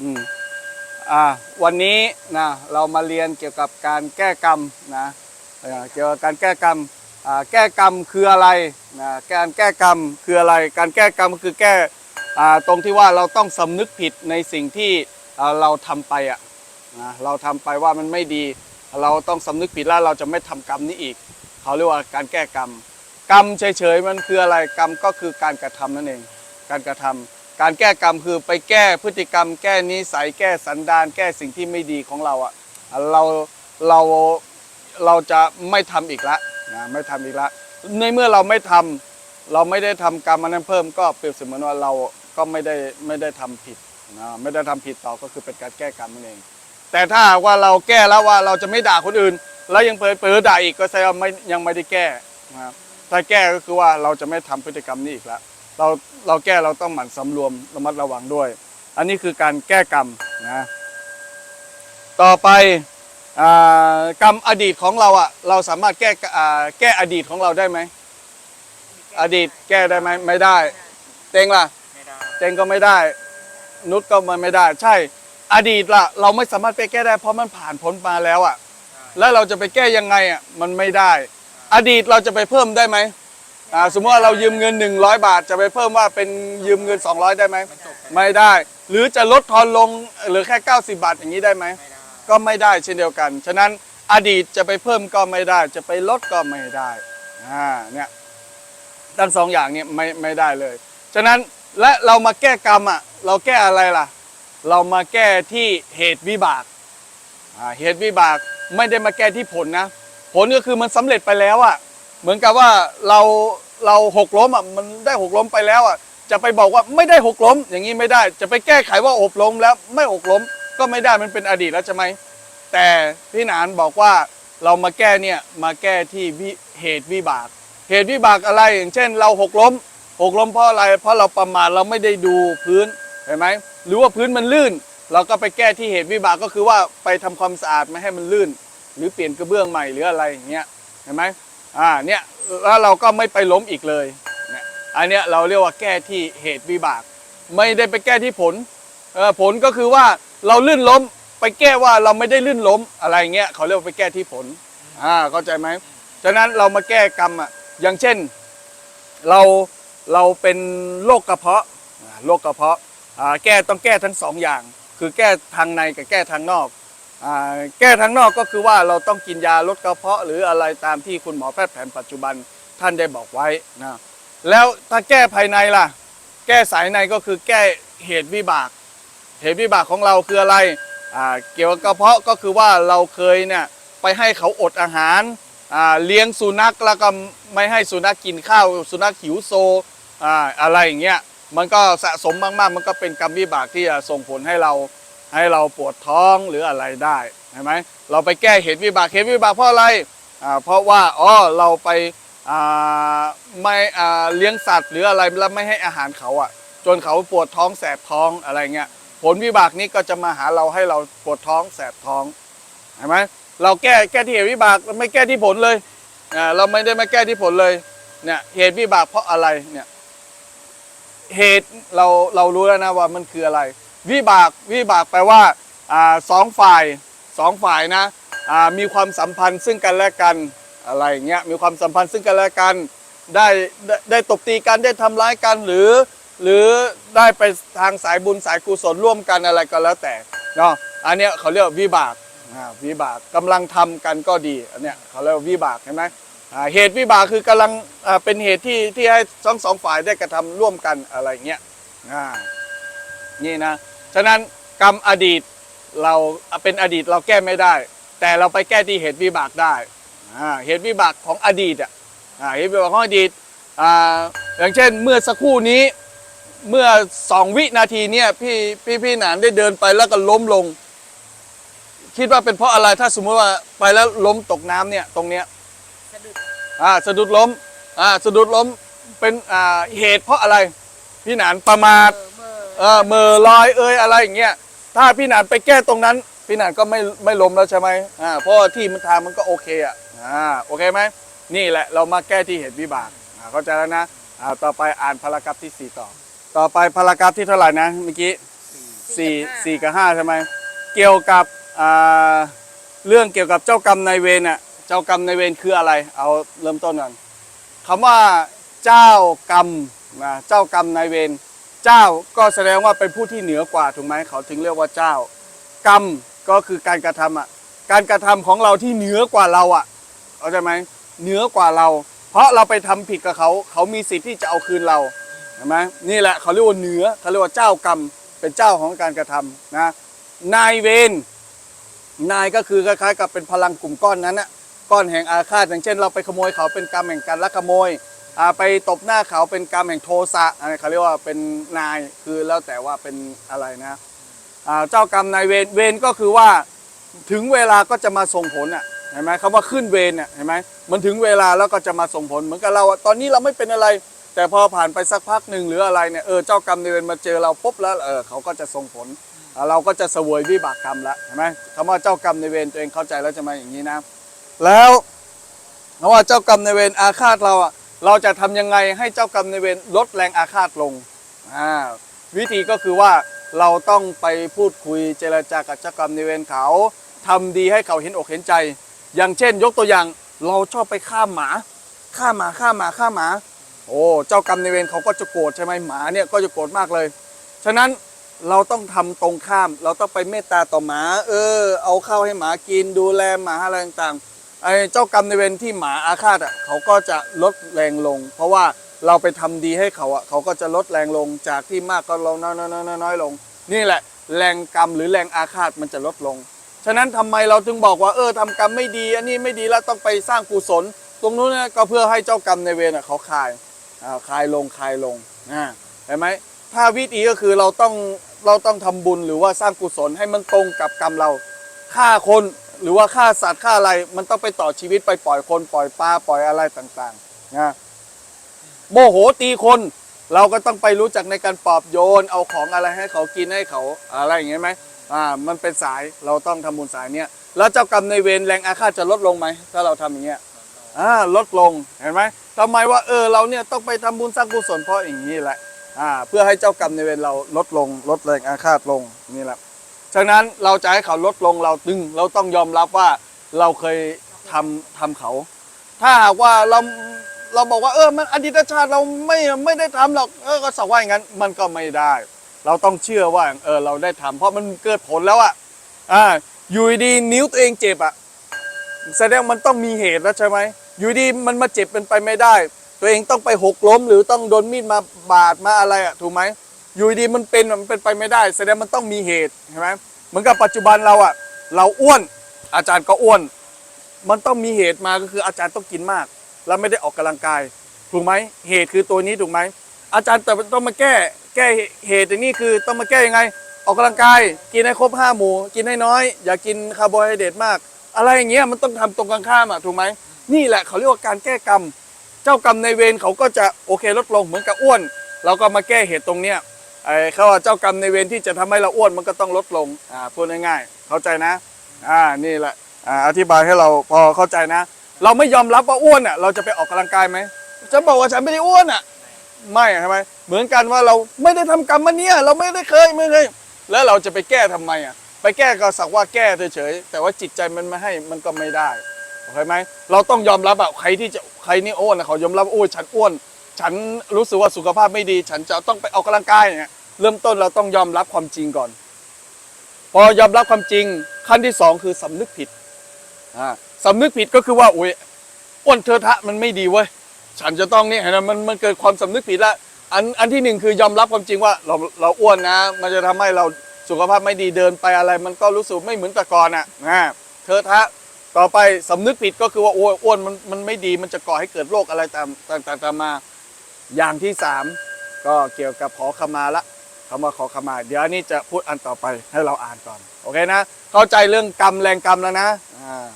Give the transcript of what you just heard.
อืมอ่าวันนี้นะเรามาเรียนเกี่ยวกับการแก้กรรมนะเกี่ยวกับการแก้กรรมอ่าแก้กรรมคืออะไรนะการแก้กรรมคืออะไร การแก้กรรมคือแก้อ่าตรงที่ว่าเราต้องสำนึกผิดในสิ่งที่เราทำไปอะนะเราทำไปว่ามันไม่ดี เราต้องสำนึกผิดแล้วเราจะไม่ทำกรรมนี้อีก เขาเรียกว่าการแก้กรรม กรรมเฉยๆมันคืออะไรกรรมก็คือการกระทำนั่นเอง การกระทำ การแก้กรรมคือไปแก้พฤติกรรม แก้นิสัยแก้สันดาน แก้สิ่งที่ไม่ดีของเราอะเราเราเราจะไม่ทำอีกละนะไม่ทำอีกละในเมื่อเราไม่ทำเราไม่ได้ทำกรรมอันนั้นเพิ่มก็เปรียบเสมือนว่าเราก็ไม่ได้ไม่ได้ทำผิดนะไม่ได้ทำผิดต่อก็คือเป็นการแก้กรรมนั่นเอง แต่ถ้าว่าเราแก้แล้วว่าเราจะไม่ด่าคนอื่น แล้วยังเปิดเปิดด่าอีกก็แสดงว่าไม่ยังไม่ได้แก้นะครับถ้าแก้ก็คือว่าเราจะไม่ทำพฤติกรรมนี้อีกแล้ว เราเราแก้เราต้องหมั่นสำรวมระมัดระวังด้วย อันนี้คือการแก้กรรมนะต่อไปอ่ากรรมอดีตของเราอะเราสามารถแก้อ่าแก้อดีตของเราได้ไหมอดีตแก้ได้ไหมไม่ได้ เต็งล่ะไม่ได้เจงก็ไม่ได้ นุชก็มันไม่ได้ ใช่ อดีตล่ะ เราไม่สามารถไปแก้ได้ เพราะมันผ่านพ้นมาแล้วอะแล้วเราจะไปแก้ยังไงอะมันไม่ได้ อดีตเราจะไปเพิ่มได้ไหมอ่า สมมติว่าเรายืมเงิน 100 บาท จะไปเพิ่มว่าเป็นยืมเงิน 200 ได้ไหมมันจบไปไม่ได้ หรือจะลดทอนลงเหลือแค่ 90 บาทอย่างนี้ได้ไหมไม่ได้ก็ไม่ได้เช่นเดียวกัน ฉะนั้นอดีตจะไปเพิ่มก็ไม่ได้ จะไปลดก็ไม่ได้อ่าเนี่ยทั้งสองอย่างเนี่ยไม่ไม่ได้เลย ฉะนั้นและเรามาแก้กรรมอะเราแก้อะไรล่ะ เรามาแก้ที่เหตุวิบากอ่าเหตุวิบากไม่ได้มาแก้ที่ผลนะ ผลก็คือมันสำเร็จไปแล้วอะ เหมือนกับว่าเราเราหกล้มอะมันได้หกล้มไปแล้วอะจะไปบอกว่าไม่ได้หกล้ม อย่างนี้ไม่ได้ จะไปแก้ไขว่าอบล้มแล้วไม่หกล้มก็ไม่ได้มันเป็นอดีตแล้วใช่ไหมแต่พี่หนานบอกว่าเรามาแก้เนี่ยมาแก้ที่เหตุวิบาก เหตุวิบากอะไรอย่างเช่น เราหกล้มหกล้มเพราะอะไร เพราะเราประมาทเราไม่ได้ดูพื้นเห็นไหมหรือว่าพื้นมันลื่น เราก็ไปแก้ที่เหตุวิบากก็คือว่าไปทำความสะอาดไม่ให้มันลื่น หรือเปลี่ยนกระเบื้องใหม่หรืออะไรอย่างเงี้ยเห็นไหม อ่าเนี่ยแล้วเราก็ไม่ไปล้มอีกเลยเนี่ยอันเนี้ยเราเรียกว่าแก้ที่เหตุวิบาก ไม่ได้ไปแก้ที่ผลเออผลก็คือว่าเราลื่นล้มไปแก้ว่าเราไม่ได้ลื่นล้มอะไรเงี้ยเขาเรียกว่าไปแก้ที่ผลอ่าเข้าใจไหมฉะนั้นเรามาแก้กรรมอะอย่างเช่นเราเราเป็นโรคกระเพาะโรคกระเพาะอ่าแก้ต้องแก้ทั้งสองอย่าง คือแก้ทางในกับแก้ทางนอก แก้ทางนอกก็คือว่าเราต้องกินยาลดกระเพาะ หรืออะไรตามที่คุณหมอแพทย์แผนปัจจุบันท่านได้บอกไว้นะแล้วถ้าแก้ภายในล่ะ แก้สายในก็คือแก้เหตุวิบาก เหตุวิบากของเราคืออะไรเกี่ยวกับกระเพาะก็คือว่าเราเคยเนี่ยไปให้เขาอดอาหารเลี้ยงสุนัขแล้วก็ไม่ให้สุนัขกินข้าว สุนัขหิวโซออะไรอย่างเงี้ยมันก็สะสมมากๆ มันก็เป็นกรรมวิบากที่จะส่งผลให้เรา ให้เราปวดท้องหรืออะไรได้เห็นไหมเราไปแก้เหตุวิบากเหตุวิบากเพราะอะไรเพราะว่าอ๋อเราไปไม่เลี้ยงสัตว์หรืออะไรแล้วไม่ให้อาหารเขาอะ จนเขาปวดท้องแสบท้องอะไรเงี้ยผลวิบากนี้ก็จะมาหาเราให้เราปวดท้องแสบท้องเห็นไหมเราแก้แก้ที่เหตุวิบากไม่แก้ที่ผลเลยเราไม่ได้มาแก้ที่ผลเลยเนี่ยเหตุวิบากเพราะอะไรเนี่ยเหตุเราเรารู้แล้วนะว่ามันคืออะไร วิบากวิบากแปลว่าอสองฝ่ายสองฝ่ายนะมีความสัมพันธ์ซึ่งกันและกันอะไรเงี้ยมีความสัมพันธ์ซึ่งกันและกันได้ได้ได้ตบตีกันได้ทำร้ายกันหรือ หรือได้ไปทางสายบุญสายกุศลร่วมกันอะไรก็แล้วแต่เนาะอันเนี้ยเขาเรียกวิบากวิบากกำลังทำกันก็ดีอันเนี้ยเขาเรียกวิบากเห็นไหมเหตุวิบากคือกำลังเป็นเหตุที่ที่ให้ทั้งสองฝ่ายได้กระทำร่วมกันอะไรเงี้ยอ่า นี่นะ ฉะนั้นกรรมอดีตเราเป็นอดีตเราแก้ไม่ได้ แต่เราไปแก้ที่เหตุวิบากได้อ่าเหตุวิบากของอดีตอะอ่าเหตุวิบากของอดีตอ่าอย่างเช่นเมื่อสักครู่นี้เมื่อสองวินาทีเนี่ยพี่พี่พี่หนานได้เดินไปแล้วก็ล้มลง คิดว่าเป็นเพราะอะไรถ้าสมมติว่าไปแล้วล้มตกน้ำเนี่ยตรงเนี้ยสะดุดอ่าสะดุดล้มอ่าสะดุดล้มเป็นอ่าเหตุเพราะอะไร พี่หนานประมาท เออเมื่อเออเมอลอยเอยอะไรอย่างเงี้ยถ้าพี่หนานไปแก้ตรงนั้น พี่หนานก็ไม่ไม่ล้มแล้วใช่ไหมอ่าเพราะว่าที่มันทางมันก็โอเคอะอ่าโอเคไหมนี่แหละเรามาแก้ที่เหตุวิบากอ่าเข้าใจแล้วนะอ่าต่อไปอ่านพารากราฟที่สี่ต่อ ต่อไปพารากราฟที่เท่าไหร่นะเมื่อกี้สี่สี่สี่กับกับห้าใช่ไหมเกี่ยวกับอ่าเรื่องเกี่ยวกับเจ้ากรรมนายเวรน่ะเจ้ากรรมนายเวรคืออะไร เอาเริ่มต้นก่อนคำว่าเจ้ากรรมนะเจ้ากรรมนายเวร เจ้าก็แสดงว่าเป็นผู้ที่เหนือกว่าถูกไหมเขาถึงเรียกว่าเจ้า กรรมก็คือการกระทำอะการกระทำของเราที่เหนือกว่าเราอะเข้าใจไหมเหนือกว่าเรา เพราะเราไปทำผิดกับเขาเขามีสิทธิ์ที่จะเอาคืนเราเห็นไหมนี่แหละเขาเรียกว่าเหนือเขาเรียกว่าเจ้ากรรมเป็นเจ้าของการกระทำนะนายเวรนายก็คือคล้ายๆ กับเป็นพลังกลุ่มก้อนนั้นนะก้อนแห่งอาฆาตอย่างเช่น เราไปขโมยเขาเป็นกรรมแห่งการลักขโมย ไปตบหน้าเขาเป็นกรรมแห่งโทสะอะไรเขาเรียกว่าเป็นนายคือแล้วแต่ว่าเป็นอะไรนะเจ้ากรรมนายเวรเวรก็คือว่าถึงเวลาก็จะมาส่งผลอะเห็นไหมคำว่าขึ้นเวรเนี่ยเห็นไหมมันถึงเวลาแล้วก็จะมาส่งผลเหมือนกับเราตอนนี้เราไม่เป็นอะไร แต่พอผ่านไปสักพักหนึ่งหรืออะไรเนี่ยเออเจ้ากรรมนายเวรมาเจอเราปุ๊บแล้วเออเขาก็จะส่งผล เราก็จะเสวยวิบากกรรมละเห็นไหมคำว่าเจ้ากรรมนายเวรตัวเองเข้าใจแล้วจะมาอย่างนี้นะ แล้วคำว่าเจ้ากรรมนายเวรอาฆาตเราอะ เราจะทำยังไงให้เจ้ากรรมในเวรลดแรงอาฆาตลงอ่าวิธีก็คือว่าเราต้องไปพูดคุยเจรจากับเจ้ากรรมในเวรเขาทำดีให้เขาเห็นอกเห็นใจ อย่างเช่น ยกตัวอย่างเราชอบไปฆ่าหมาฆ่าหมาฆ่าหมาฆ่าหมา โอ้เจ้ากรรมในเวรเขาก็จะโกรธใช่ไหมหมาเนี่ยก็จะโกรธมากเลย ฉะนั้นเราต้องทำตรงข้าม เราต้องไปเมตตาต่อหมา เออ เอาข้าวให้หมากินดูแลหมาอะไรต่างๆ ไอ้เจ้ากรรมในเวรที่หมาอาฆาตอะเขาก็จะลดแรงลง เพราะว่าเราไปทำดีให้เขาอะเขาก็จะลดแรงลงจากที่มากก็ลงน้อยๆน้อยๆลง นี่แหละ แรงกรรมหรือแรงอาฆาตมันจะลดลง ฉะนั้นทำไมเราถึงบอกว่าเออทำกรรมไม่ดี อันนี้ไม่ดีแล้วต้องไปสร้างกุศล ตรงนู้นนะก็เพื่อให้เจ้ากรรมในเวรน่ะเขาคลายอ่าคลายลงคลายลงอ่าเห็นไหมถ้าวิธีก็คือเราต้องเราต้องทำบุญหรือว่าสร้างกุศลให้มันตรงกับกรรมเราฆ่าคน หรือว่าฆ่าสัตว์ฆ่าอะไรมันต้องไปต่อชีวิตไปปล่อยคนปล่อยปลาปล่อยอะไรต่างๆนะโมโหตีคนเราก็ต้องไปรู้จักในการปลอบโยน เอาของอะไรให้เขากินให้เขาอะไรอย่างเงี้ยไหมอ่ามันเป็นสายเราต้องทำบุญสายเนี้ยแล้วเจ้ากรรมในเวรแรงอาฆาตจะลดลงไหมถ้าเราทำอย่างเงี้ยอ่าลดลงเห็นไหมทำไมว่าเออเราเนี่ยต้องไปทำบุญสร้างกุศลเพราะอย่างนี้แหละอ่าเพื่อให้เจ้ากรรมในเวรเราลดลงลดแรงอาฆาตลงนี่แหละ ฉะนั้นเราจะให้เขาลดลงเราตึง เราต้องยอมรับว่าเราเคยทำทำเขา ถ้าหากว่าเราเราบอกว่าเออมันอดีตชาติเราไม่ไม่ได้ทำหรอกเออก็สักว่าอย่างนั้นมันก็ไม่ได้ เราต้องเชื่อว่าเออเราได้ทำเพราะมันเกิดผลแล้วอะอ่าอยู่ดีๆนิ้วตัวเองเจ็บอะแสดงมันต้องมีเหตุแล้วใช่ไหมอยู่ดีมันมาเจ็บเป็นไปไม่ได้ ตัวเองต้องไปหกล้มหรือต้องโดนมีดมาบาดมาอะไรอะถูกไหม อยู่ดีมันเป็นมันเป็นไปไม่ได้ แสดงมันต้องมีเหตุใช่ไหมเหมือนกับปัจจุบันเราอะเราอ้วนอาจารย์ก็อ้วน มันต้องมีเหตุมาก็คืออาจารย์ต้องกินมาก แล้วไม่ได้ออกกำลังกาย ถูกไหมเหตุคือตัวนี้ถูกไหมอาจารย์แต่ต้องมาแก้แก้เหตุอย่างนี้คือต้องมาแก้ยังไง ออกกำลังกาย กินให้ครบห้าหมู่กินให้น้อย อย่ากินคาร์โบไฮเดรตมาก อะไรอย่างเงี้ยมันต้องทำตรงกันข้ามอะถูกไหมนี่แหละเขาเรียกว่าการแก้กรรม เจ้ากรรมในเวรเขาก็จะโอเคลดลงเหมือนกับอ้วน เราก็มาแก้เหตุตรงเนี้ย ไอ้เขาว่าเจ้ากรรมในเวรที่จะทำให้เราอ้วนมันก็ต้องลดลงอ่าพูดง่ายๆเข้าใจนะอ่านี่แหละอ่าอธิบายให้เราพอเข้าใจนะ เราไม่ยอมรับว่าอ้วนอะเราจะไปออกกำลังกายไหมจะบอกว่าฉันไม่ได้อ้วนอะไม่อะใช่ไหมเหมือนกันว่าเราไม่ได้ทำกรรมมันเนี้ยเราไม่ได้เคยไม่เคยแล้วเราจะไปแก้ทำไมอะไปแก้ก็สักว่าแก้เฉยๆแต่ว่าจิตใจมันไม่ให้มันก็ไม่ได้โอเคไหมเราต้องยอมรับอะใครที่จะใครนี่อ้วนอะเขายอมรับโอ้ยฉันอ้วน ฉันรู้สึกว่าสุขภาพไม่ดี ฉันจะต้องไปออกกำลังกายเนี่ย เริ่มต้นเราต้องยอมรับความจริงก่อน พอยอมรับความจริงขั้นที่สองคือสำนึกผิดอ่าสำนึกผิดก็คือว่าโอ้ยอ้วนเทอทะมันไม่ดีเว้ยฉันจะต้องนี่เห็นไหมมันมันเกิดความสำนึกผิดละอันอันที่หนึ่งคือยอมรับความจริงว่าเราเราอ้วนนะ มันจะทำให้เราสุขภาพไม่ดีเดินไปอะไร มันก็รู้สึกไม่เหมือนแต่ก่อนอะนะเทอทะต่อไปสำนึกผิดก็คือว่าโอ้ยอ้วนมันมันไม่ดีมันจะก่อให้เกิดโรคอะไรตามต่างต่างตามมา อย่างที่สามก็เกี่ยวกับขอขมาละ คำว่าขอขมา เดี๋ยวนี้จะพูดอันต่อไปให้เราอ่านก่อน โอเคนะ เข้าใจเรื่องกรรมแรงกรรมแล้วนะอ่า